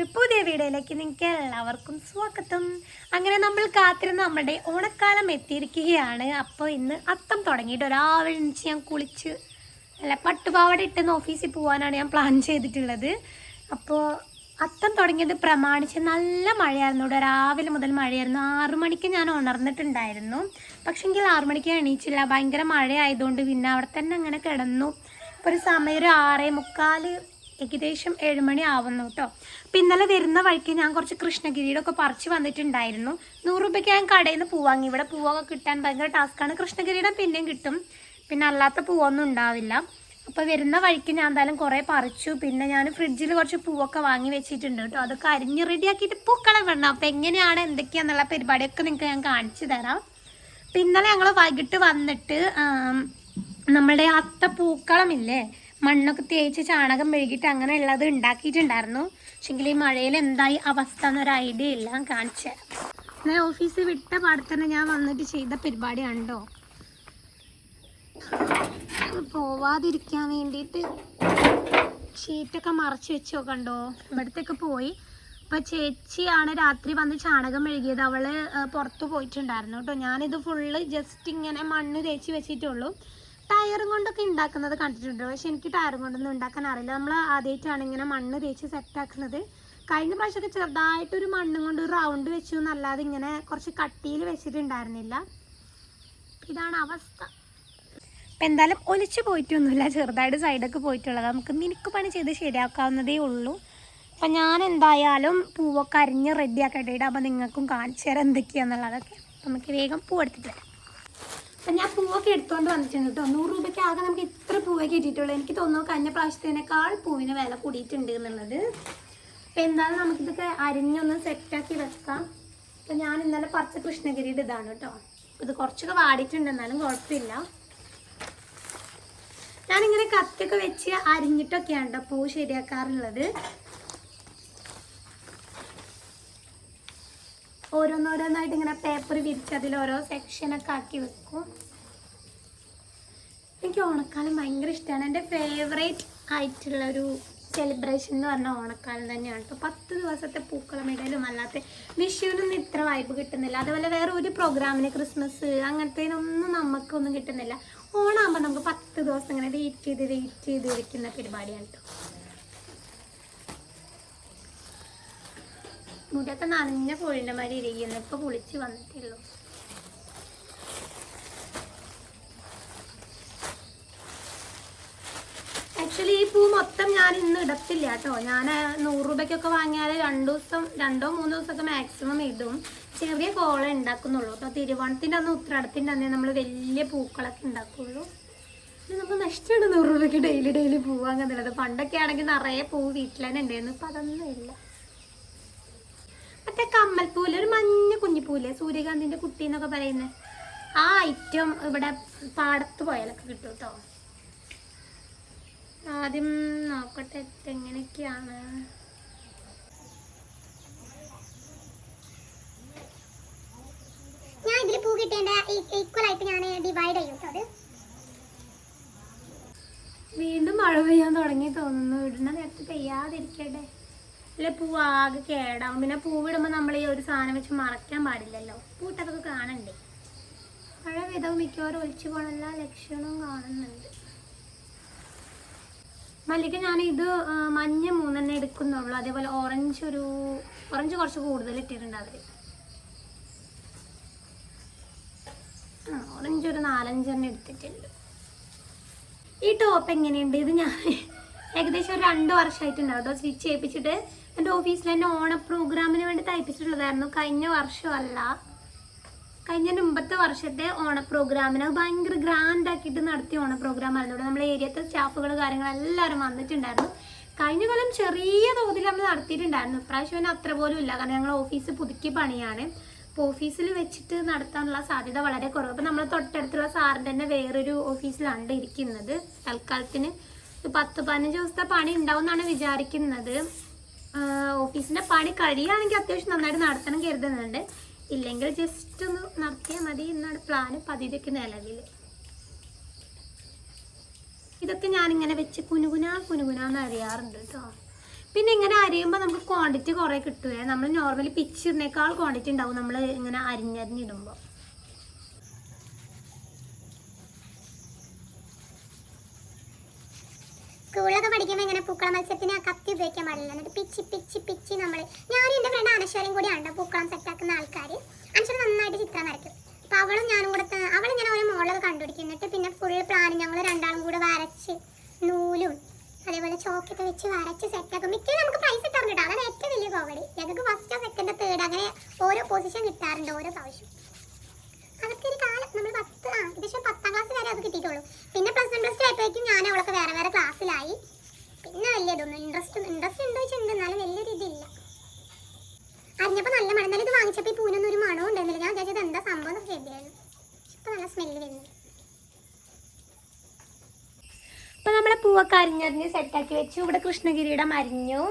ഒരു പുതിയ വീഡിയോയിലേക്ക് നിങ്ങൾക്ക് എല്ലാവർക്കും സ്വാഗതം. അങ്ങനെ നമ്മൾ കാത്തിരുന്ന നമ്മുടെ ഓണക്കാലം എത്തിയിരിക്കുകയാണ്. അപ്പോൾ ഇന്ന് അത്തം തുടങ്ങിയിട്ട് എണീച്ച് ഞാൻ കുളിച്ച് അല്ല പട്ടുപാവട ഇട്ടെന്ന് ഓഫീസിൽ പോകാനാണ് ഞാൻ പ്ലാൻ ചെയ്തിട്ടുള്ളത്. അപ്പോൾ അത്തം തുടങ്ങിയത് പ്രമാണിച്ച് നല്ല മഴയായിരുന്നു. ഇവിടെ രാവിലെ മുതൽ മഴയായിരുന്നു. ആറു മണിക്ക് ഞാൻ ഉണർന്നിട്ടുണ്ടായിരുന്നു. പക്ഷെങ്കിൽ ആറു മണിക്ക് എണീച്ചില്ല. ഭയങ്കര മഴയായതുകൊണ്ട് പിന്നെ അവിടെ തന്നെ അങ്ങനെ കിടന്നു. ഇപ്പോൾ ഒരു സമയം ഒരു ആറേ മുക്കാൽ ഏകദേശം ഏഴുമണി ആവുന്നു കേട്ടോ അപ്പം ഇന്നലെ വരുന്ന വഴിക്ക് ഞാൻ കുറച്ച് കൃഷ്ണഗിരിയുടെ ഒക്കെ പറിച്ച് വന്നിട്ടുണ്ടായിരുന്നു. നൂറ് രൂപയ്ക്ക് ഞാൻ കടയിൽ നിന്ന് പൂവാങ്ങി ഇവിടെ പൂവൊക്കെ കിട്ടാൻ ഭയങ്കര ടാസ്ക്കാണ് കൃഷ്ണഗിരിയുടെ പിന്നെയും കിട്ടും. പിന്നെ അല്ലാത്ത പൂവൊന്നും ഉണ്ടാവില്ല. അപ്പോൾ വരുന്ന വഴിക്ക് ഞാൻ എന്തായാലും കുറേ പറിച്ചു. പിന്നെ ഞാൻ ഫ്രിഡ്ജിൽ കുറച്ച് പൂവൊക്കെ വാങ്ങി വെച്ചിട്ടുണ്ട് കേട്ടോ അതൊക്കെ അരിഞ്ഞ് റെഡിയാക്കിയിട്ട് പൂക്കളം വേണം അപ്പോൾ എങ്ങനെയാണ് എന്തൊക്കെയാന്നുള്ള പരിപാടിയൊക്കെ നിങ്ങൾക്ക് ഞാൻ കാണിച്ചു തരാം. പിന്നലെ ഞങ്ങൾ വൈകിട്ട് വന്നിട്ട് നമ്മളുടെ അത്ത പൂക്കളമില്ലേ മണ്ണൊക്കെ തേച്ച് ചാണകം മെഴുകിയിട്ട് അങ്ങനെ ഉള്ളത് ഉണ്ടാക്കിയിട്ടുണ്ടായിരുന്നു. പക്ഷെങ്കിൽ ഈ മഴയിൽ എന്തായി അവസ്ഥ എന്നൊരു ഐഡിയ ഇല്ല. കാണിച്ച ഞാൻ ഓഫീസിൽ വിട്ട പാടത്തന്നെ തന്നെ ഞാൻ വന്നിട്ട് ചെയ്ത പരിപാടി ഉണ്ടോ പോവാതിരിക്കാൻ വേണ്ടിയിട്ട് ഷീറ്റൊക്കെ മറച്ച് വെച്ചോ കണ്ടോ ഇവിടത്തേക്ക് പോയി. അപ്പൊ ചേച്ചിയാണ് രാത്രി വന്ന് ചാണകം മെഴുകിയത്. അവൾ പുറത്ത് പോയിട്ടുണ്ടായിരുന്നു കേട്ടോ ഞാനിത് ഫുള്ള് ജസ്റ്റ് ഇങ്ങനെ മണ്ണ് തേച്ച് വെച്ചിട്ടുള്ളൂ. ടയറും കൊണ്ടൊക്കെ ഉണ്ടാക്കുന്നത് കണ്ടിട്ടുണ്ട്. പക്ഷെ എനിക്ക് ടയറും കൊണ്ടൊന്നും ഉണ്ടാക്കാൻ അറിയില്ല. നമ്മൾ ആദ്യമായിട്ടാണ് ഇങ്ങനെ മണ്ണ് തേച്ച് സെറ്റാക്കുന്നത് കഴിഞ്ഞ പ്രാവശ്യമൊക്കെ ചെറുതായിട്ടൊരു മണ്ണും കൊണ്ട് ഒരു റൗണ്ട് വെച്ചു എന്നല്ലാതെ ഇങ്ങനെ കുറച്ച് കട്ടിയിൽ വെച്ചിട്ടുണ്ടായിരുന്നില്ല. ഇതാണ് അവസ്ഥ. അപ്പം എന്തായാലും ഒലിച്ചു പോയിട്ടൊന്നുമില്ല. ചെറുതായിട്ട് സൈഡൊക്കെ പോയിട്ടുള്ളത്. നമുക്ക് മിനുക്ക് പണി ചെയ്ത് ശരിയാക്കാവുന്നതേ ഉള്ളൂ. അപ്പം ഞാൻ എന്തായാലും പൂവൊക്കെ അരിഞ്ഞ് റെഡിയാക്കട്ടെ അപ്പം നിങ്ങൾക്കും കാണിച്ചു തരാം എന്തൊക്കെയാണെന്നുള്ളതൊക്കെ നമുക്ക് വേഗം പൂവെടുത്തിട്ട് വരാം. അപ്പം ഞാൻ പൂവൊക്കെ എടുത്തുകൊണ്ട് വന്നിട്ടുണ്ട് കേട്ടോ നൂറ് രൂപയ്ക്ക് ആകെ നമുക്ക് ഇത്ര പൂവേ കിട്ടിയിട്ടുള്ളൂ. എനിക്ക് തോന്നുന്നു കഴിഞ്ഞ പ്രാവശ്യത്തേനേക്കാൾ പൂവിന് വില കൂടിയിട്ടുണ്ട് എന്നുള്ളത്. അപ്പം എന്തായാലും നമുക്കിതൊക്കെ അരിഞ്ഞൊന്ന് സെറ്റാക്കി വെക്കാം. അപ്പം ഞാൻ ഇന്നലെ പച്ച കൃഷ്ണഗിരിയുടെ ഇതാണ് കേട്ടോ ഇത് കുറച്ചൊക്കെ വാടിയിട്ടുണ്ട് എന്നാലും കുഴപ്പമില്ല. ഞാനിങ്ങനെ കത്തിയൊക്കെ വെച്ച് അരിഞ്ഞിട്ടൊക്കെയാണ് കേട്ടോ പൂ ശരിയാക്കാറുള്ളത്. ഓരോന്നോരോന്നായിട്ട് ഇങ്ങനെ പേപ്പർ വിരിച്ച് അതിൽ ഓരോ സെക്ഷനൊക്കെ ആക്കി വെക്കും. എനിക്ക് ഓണക്കാലം ഭയങ്കര ഇഷ്ടമാണ് എന്റെ ഫേവറേറ്റ് ആയിട്ടുള്ള ഒരു സെലിബ്രേഷൻ എന്ന് പറഞ്ഞാൽ ഓണക്കാലം തന്നെയാണ്. ഇപ്പോൾ പത്ത് ദിവസത്തെ പൂക്കളമിടലും അല്ലാത്ത വിഷുവിനൊന്നും ഇത്ര വൈബ് കിട്ടുന്നില്ല. അതുപോലെ വേറെ ഒരു പ്രോഗ്രാമിന് ക്രിസ്മസ് അങ്ങനത്തേനൊന്നും നമുക്കൊന്നും കിട്ടുന്നില്ല. ഓണാകുമ്പോൾ നമുക്ക് പത്ത് ദിവസം ഇങ്ങനെ വെയിറ്റ് ചെയ്ത് വെയിറ്റ് ചെയ്ത് ഇരിക്കുന്ന പരിപാടിയാണ് കേട്ടോ മുടിയൊക്കെ നനഞ്ഞ കോഴിന്റെ മാതിരി ഇരിക്കുന്നു. ഇപ്പൊ കുളിച്ച് വന്നിട്ടുള്ളൂ ആക്ച്വലി ഈ പൂ മൊത്തം ഞാൻ ഇന്ന് ഇടത്തില്ല കേട്ടോ. ഞാൻ നൂറ് രൂപയ്ക്കൊക്കെ വാങ്ങിയാൽ രണ്ടു ദിവസം രണ്ടോ മൂന്നോ ദിവസമൊക്കെ മാക്സിമം ഇടും. ചെറിയ കോള ഉണ്ടാക്കുന്നുള്ളൂ. അപ്പോൾ തിരുവോണത്തിന്റെ അന്ന് ഉത്രാടത്തിന്റെ അന്നേ നമ്മൾ വലിയ പൂക്കളൊക്കെ ഉണ്ടാക്കുള്ളൂ. ഇത് നമുക്ക് നഷ്ടമാണ് നൂറ് രൂപയ്ക്ക് ഡെയിലി ഡെയിലി പൂ വാങ്ങുന്നുള്ളത് പണ്ടൊക്കെ ആണെങ്കിൽ നിറയെ പൂ വീട്ടിൽ തന്നെ ഉണ്ടായിരുന്നു. ഇപ്പം അതൊന്നും ഇല്ല മറ്റേ കമ്മൽപ്പൂൽ ഒരു മഞ്ഞ കുഞ്ഞിപ്പൂൽ സൂര്യകാന്തിന്റെ കുട്ടി എന്നൊക്കെ പറയുന്നത് ആ ഐറ്റം ഇവിടെ പാടത്ത് പോയാലൊക്കെ കിട്ടും കേട്ടോ ആദ്യം നോക്കട്ടെ എങ്ങനെയൊക്കെയാണ് ഞാൻ ഇതിൽ പൂ കിട്ടേണ്ട ഈക്വൽ ആയിട്ട് ഞാൻ ഡിവൈഡ് ചെയ്യും കേട്ടോ വീണ്ടും മഴ പെയ്യാൻ തുടങ്ങി തോന്നുന്നു. ഇടുന്ന നേരത്ത് പെയ്യാതിരിക്കട്ടെ. അല്ല പൂവ് ആകെ കേടാവും. പിന്നെ പൂവിടുമ്പോൾ നമ്മൾ ഈ ഒരു സാധനം വെച്ച് മറയ്ക്കാൻ പാടില്ലല്ലോ. പൂട്ടതൊക്കെ കാണണ്ടേ? പഴയ വിധവും മിക്കവാറും ഒളിച്ചു പോകണ ലക്ഷണവും കാണുന്നുണ്ട്. മല്ലിക ഞാൻ ഇത് മഞ്ഞ മൂന്നെണ്ണം എടുക്കുന്നുള്ളൂ. അതേപോലെ ഓറഞ്ച് ഒരു ഓറഞ്ച് കുറച്ച് കൂടുതൽ ഇട്ടിട്ടുണ്ട് അവർ. ഓറഞ്ച് ഒരു നാലഞ്ചെണ്ണം എടുത്തിട്ടുണ്ട്. ഈ ടോപ്പ് എങ്ങനെയുണ്ട്? ഇത് ഞാൻ ഏകദേശം ഒരു രണ്ട് വർഷമായിട്ടുണ്ടാവും കേട്ടോ. സ്റ്റിച്ച് ചെയ്യിപ്പിച്ചിട്ട് എന്റെ ഓഫീസിൽ എന്റെ ഓണ പ്രോഗ്രാമിന് വേണ്ടി തയ്പ്പിച്ചിട്ടുള്ളതായിരുന്നു. കഴിഞ്ഞ വർഷമല്ല. കഴിഞ്ഞ മുമ്പത്തെ വർഷത്തെ ഓണ പ്രോഗ്രാമിന് അത് ഭയങ്കര ഗ്രാൻഡ് ആക്കിയിട്ട് നടത്തിയ ഓണ പ്രോഗ്രാം ആയിരുന്നു നമ്മളെ ഏരിയത്തെ സ്റ്റാഫുകൾ കാര്യങ്ങൾ എല്ലാവരും വന്നിട്ടുണ്ടായിരുന്നു. കഴിഞ്ഞ കൊല്ലം ചെറിയ തോതിൽ നമ്മൾ നടത്തിയിട്ടുണ്ടായിരുന്നു. ഇപ്രാവശ്യം അത്ര പോലും ഇല്ല. കാരണം ഞങ്ങൾ ഓഫീസ് പുതുക്കി പണിയാണ്. അപ്പോൾ ഓഫീസിൽ വെച്ചിട്ട് നടത്താനുള്ള സാധ്യത വളരെ കുറവ്. അപ്പോൾ നമ്മൾ തൊട്ടടുത്തുള്ള സാറിന്റെ തന്നെ വേറൊരു ഓഫീസിലാണ് ഇരിക്കുന്നത്. തൽക്കാലത്തിന് പത്ത് പതിനഞ്ച് ദിവസത്തെ പണി ഉണ്ടാവും എന്നാണ് വിചാരിക്കുന്നത് ഓഫീസിന്റെ പണി കഴിയുകയാണെങ്കിൽ അത്യാവശ്യം നന്നായിട്ട് നടത്തണം കരുതുന്നുണ്ട്. ഇല്ലെങ്കിൽ ജസ്റ്റ് ഒന്ന് നടത്തിയാൽ മതി എന്നാണ് പ്ലാൻ പതിതൊക്കെ നിലവിൽ. ഇതൊക്കെ ഞാനിങ്ങനെ വെച്ച് കുനുകുന കുനുകുനാന്ന് അറിയാറുണ്ട് കേട്ടോ പിന്നെ ഇങ്ങനെ അരിയുമ്പോൾ നമുക്ക് ക്വാണ്ടിറ്റി കുറേ കിട്ടുമേ നമ്മൾ നോർമലി പിച്ചിടുന്നേക്കാൾ ക്വാണ്ടിറ്റി ഉണ്ടാവും. നമ്മൾ ഇങ്ങനെ അരിഞ്ഞരിഞ്ഞിടുമ്പോൾ സ്കൂളിലൊക്കെ പഠിക്കുമ്പോൾ ഇങ്ങനെ പൂക്കള മത്സരത്തിന് ആ കത്തി ഉപയോഗിക്കാൻ പാടില്ല എന്നിട്ട് പിച്ചി പിച്ചി പിച്ചി നമ്മൾ ഞാനും എന്റെ ഫ്രണ്ട് അനശ്വരയും കൂടിയാണ് പൂക്കളം സെറ്റാക്കുന്ന ആൾക്കാർ അനശ്വര നന്നായിട്ട് ചിത്രം വരയ്ക്കും. അപ്പം അവളും ഞാനും കൂടെ ത- അവളിങ്ങനെ ഒരു മോളൊക്കെ കണ്ടുപിടിക്കും. എന്നിട്ട് പിന്നെ ഫുൾ പ്ലാൻ ഞങ്ങൾ രണ്ടാളും കൂടെ വരച്ച് നൂലും അതേപോലെ ചോക്കൊക്കെ വെച്ച് വരച്ച് സെറ്റാക്കും മിക്ക നമുക്ക് പ്രൈസ് കിട്ടാറുണ്ട് കേട്ടോ. അതാണ് ഏറ്റവും വലിയ കോമഡി ഞങ്ങൾക്ക് ഫസ്റ്റോ സെക്കൻഡോ തേർഡ് അങ്ങനെ ഓരോ പൊസിഷൻ കിട്ടാറുണ്ട് ഓരോ പ്രാവശ്യം. അതൊക്കെ ഒരു നമ്മൾ പത്ത് ആ ഏകദേശം പത്താം ക്ലാസ് വരെ അത് കിട്ടിയിട്ടുള്ളൂ. പിന്നെ പ്ലസ് വൺ പ്ലസ് ടു ആയപ്പോഴേക്കും ഞാൻ അവളൊക്കെ വേറെ വേറെ ക്ലാസ്സിലായി പിന്നെ വലിയ ഇതൊന്നും ഇൻട്രസ്റ്റ് ഇൻട്രസ്റ്റ് ഉണ്ടോ ചെണ്ട് എന്നാലും വലിയൊരു ഇതില്ല. അറിഞ്ഞപ്പോൾ നല്ല മണം. എന്നാലും ഇത് വാങ്ങിച്ചപ്പോൾ ഈ പൂനൊന്നും ഒരു മണവും ഉണ്ടായിരുന്നില്ല. ഞാൻ വിചാരിച്ചത് എന്താ സംഭവം എന്നൊക്കെ കരുതിയായിരുന്നു. ഇപ്പം നല്ല സ്മെല്ല് വരുന്നു. അപ്പോൾ നമ്മളെ പൂവൊക്കെ അരിഞ്ഞരിഞ്ഞ് സെറ്റാക്കി വെച്ചു. ഇവിടെ കൃഷ്ണഗിരിയുടെ മരിഞ്ഞു.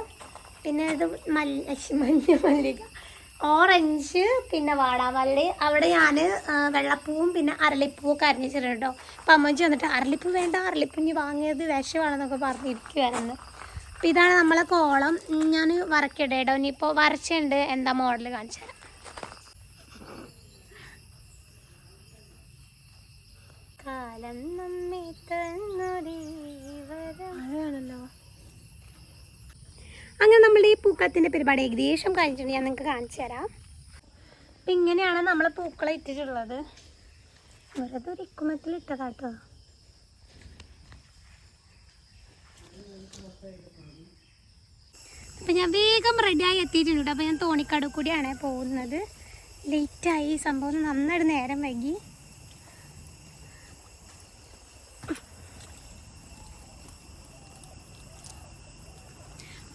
പിന്നെ ഇത് മല്ല മഞ്ഞ മല്ലിക. ഓറഞ്ച് പിന്നെ വാടാമല്ലി. അവിടെ ഞാൻ വെള്ളപ്പൂവും പിന്നെ അരളിപ്പൂവും ഒക്കെ അരിഞ്ഞിട്ടുണ്ട് കേട്ടോ അപ്പം അമ്മച്ചി വന്നിട്ട് അരളിപ്പൂ വേണ്ട അരളിപ്പൂ വാങ്ങിയത് വിഷമാണെന്നൊക്കെ പറഞ്ഞിരിക്കുവായിരുന്നു. അപ്പം ഇതാണ് നമ്മളെ കോളം. ഞാൻ വരക്കിടേട്ടോ ഇനിയിപ്പോൾ വരച്ചുണ്ട് എന്താ മോഡൽ കാണിച്ചു തരാം. കാലം നമ്മെ തന്നൊരീവരമാണല്ലോ അങ്ങനെ നമ്മുടെ ഈ പൂക്കളത്തിന്റെ പരിപാടി ഏകദേശം കഴിഞ്ഞിട്ടുണ്ട്. ഞാൻ നിങ്ങൾക്ക് കാണിച്ചു തരാം. അപ്പം ഇങ്ങനെയാണ് നമ്മൾ പൂക്കളെ ഇട്ടിട്ടുള്ളത്. വെറുതെ ഒരു ഇക്കുമത്തിൽ ഇട്ടതാട്ടോ അപ്പം ഞാൻ വേഗം റെഡിയായി എത്തിയിട്ടുണ്ട്. അപ്പോൾ ഞാൻ തോണിക്കാട് കൂടിയാണ് പോകുന്നത്. ലേറ്റായി സംഭവം നന്നായിട്ട് നേരം വൈകി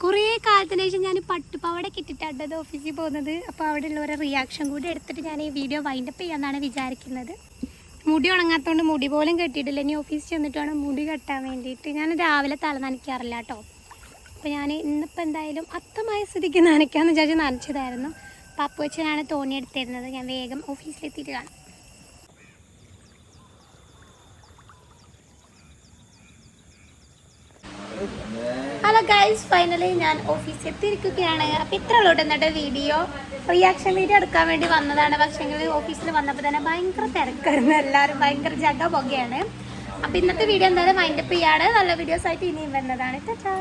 കുറേ കാലത്തിന് ശേഷം ഞാൻ പട്ടുപാവട ഇട്ടിട്ടാണ് ഓഫീസിൽ പോകുന്നത്. അപ്പോൾ അവിടെ ഉള്ളവരെ റിയാക്ഷൻ കൂടി എടുത്തിട്ട് ഞാൻ ഈ വീഡിയോ വൈൻഡപ്പ് ചെയ്യാമെന്നാണ് വിചാരിക്കുന്നത്. മുടി ഉണങ്ങാത്തതുകൊണ്ട് മുടി പോലും കെട്ടിയിട്ടില്ല. ഇനി ഓഫീസിൽ ചെന്നിട്ട് വേണം മുടി കെട്ടാൻ വേണ്ടിയിട്ട് ഞാൻ രാവിലെ തല നനയ്ക്കാറില്ല കേട്ടോ. അപ്പോൾ ഞാൻ ഇന്നിപ്പോൾ എന്തായാലും അത്തമായ സ്ഥിതിക്ക് നനയ്ക്കാമെന്ന് വിചാരിച്ച് നനച്ചതായിരുന്നു. പപ്പു വെച്ചാണ് തോന്നിയെടുത്തിരുന്നത്. ഞാൻ വേഗം ഓഫീസിലെത്തിയിട്ട് കാണാം. ഗൈസ് ഫൈനലി ഞാൻ ഓഫീസിൽ എത്തിയിരിക്കുകയാണ്. അപ്പോൾ ഇത്ര ഉള്ളൂ എന്നിട്ട് വീഡിയോ റിയാക്ഷൻ വീഡിയോ എടുക്കാൻ വേണ്ടി വന്നതാണ്. പക്ഷേങ്കിൽ ഓഫീസിൽ വന്നപ്പോൾ തന്നെ ഭയങ്കര തിരക്കായിരുന്നു. എല്ലാവരും ഭയങ്കര ജഗ പൊകയാണ് അപ്പോൾ ഇന്നത്തെ വീഡിയോ എന്തായാലും മൈൻഡപ്പ് ചെയ്യാണ്. നല്ല വീഡിയോസ് ആയിട്ട് ഇനിയും വരുന്നതാണ്. ടാറ്റാ